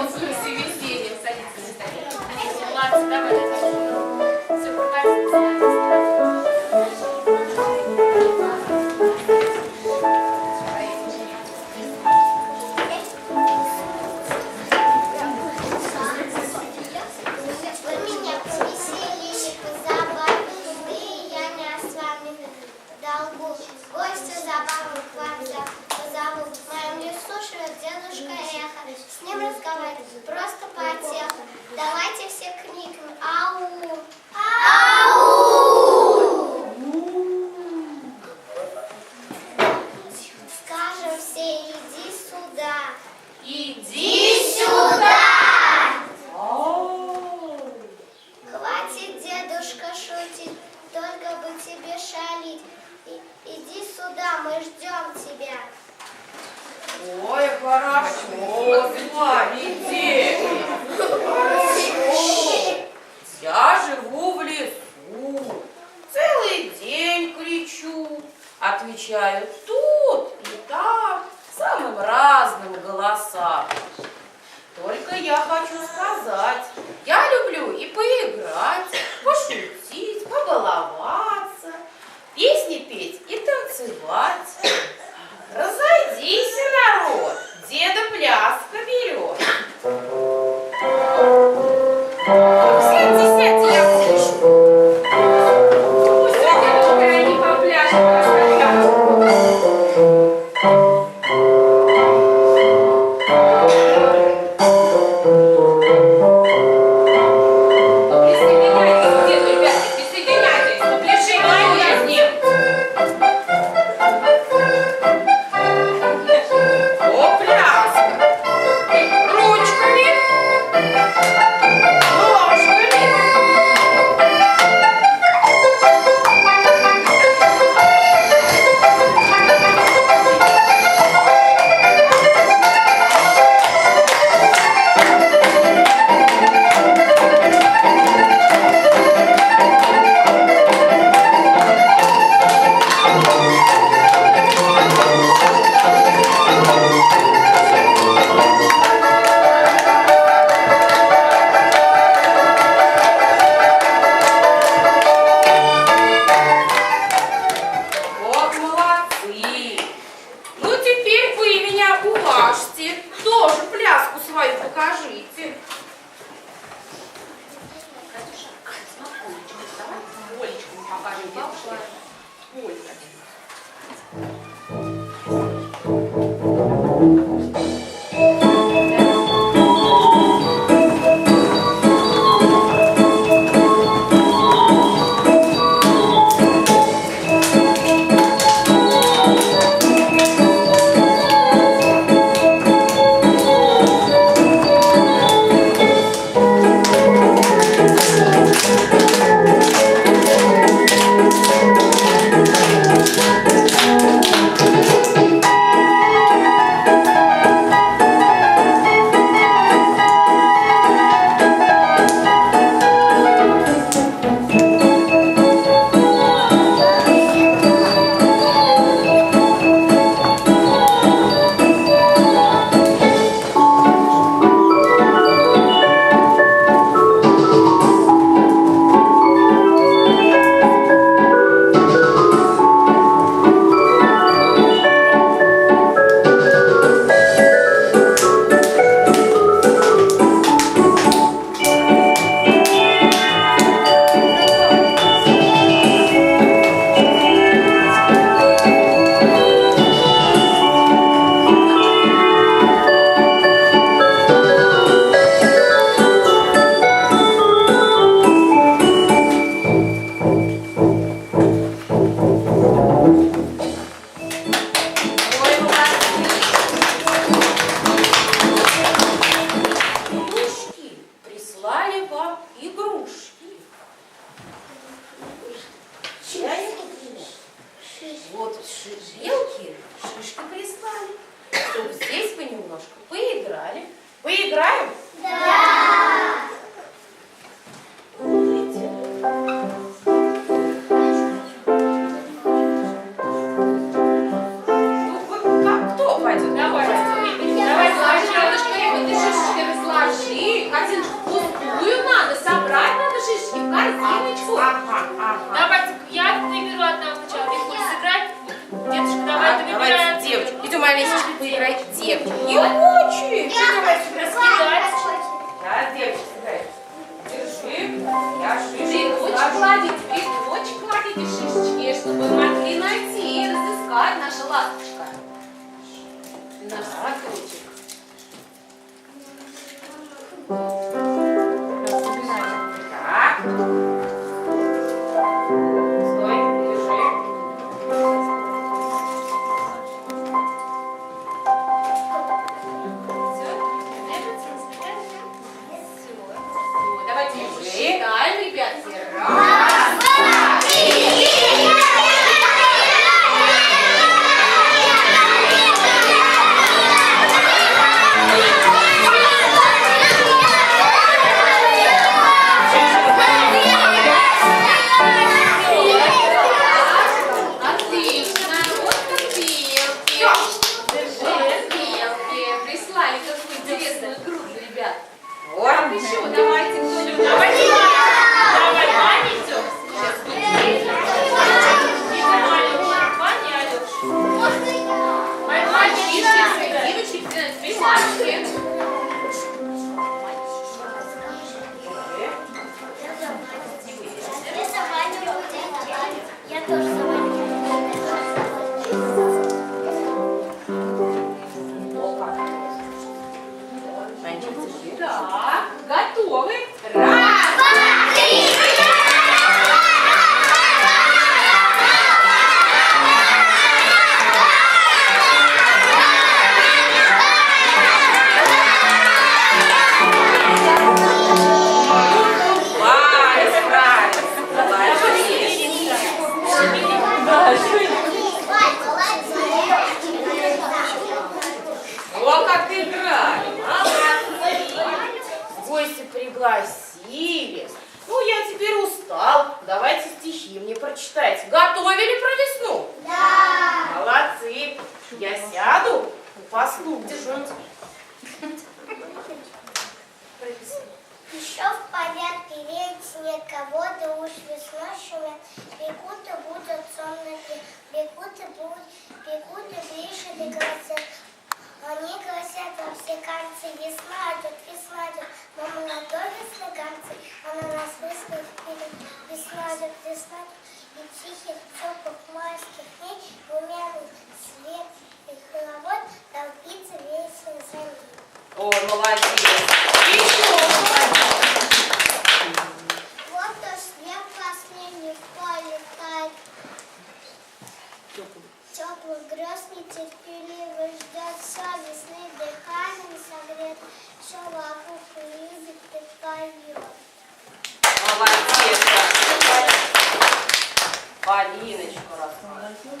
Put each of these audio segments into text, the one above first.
Вот, красивее, садитесь, садитесь. Молодцы, давай. самым разным голосам. Только я хочу сказать, я люблю и поиграть, пошутить, побаловаться, песни петь и танцевать. Разойдись, народ, деда пляска берет. Давайте пригласили. Ну, я теперь устал. Давайте стихи мне прочитайте. Готовили про весну? Да. Молодцы. Я сяду, послу, где же Еще в порядке ведь нет кого-то уж весной шумят. Бегут и будут сонными, бегут и будут, бегут и ближе и. Они голосят во все концы леса но молодой весноганцы, она нас выследит вперед. Весна идет, весна и тихих, теплых майских дней румяный свет и хоровод толпится весело за ним. Ой, молодец. Еще Вот уж снег последний в поле тает. Теплых грез нетерпеливо ждет все весны дыханием согрет, все вокруг и поет. Молодец. Полиночка рассказывай.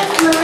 I feel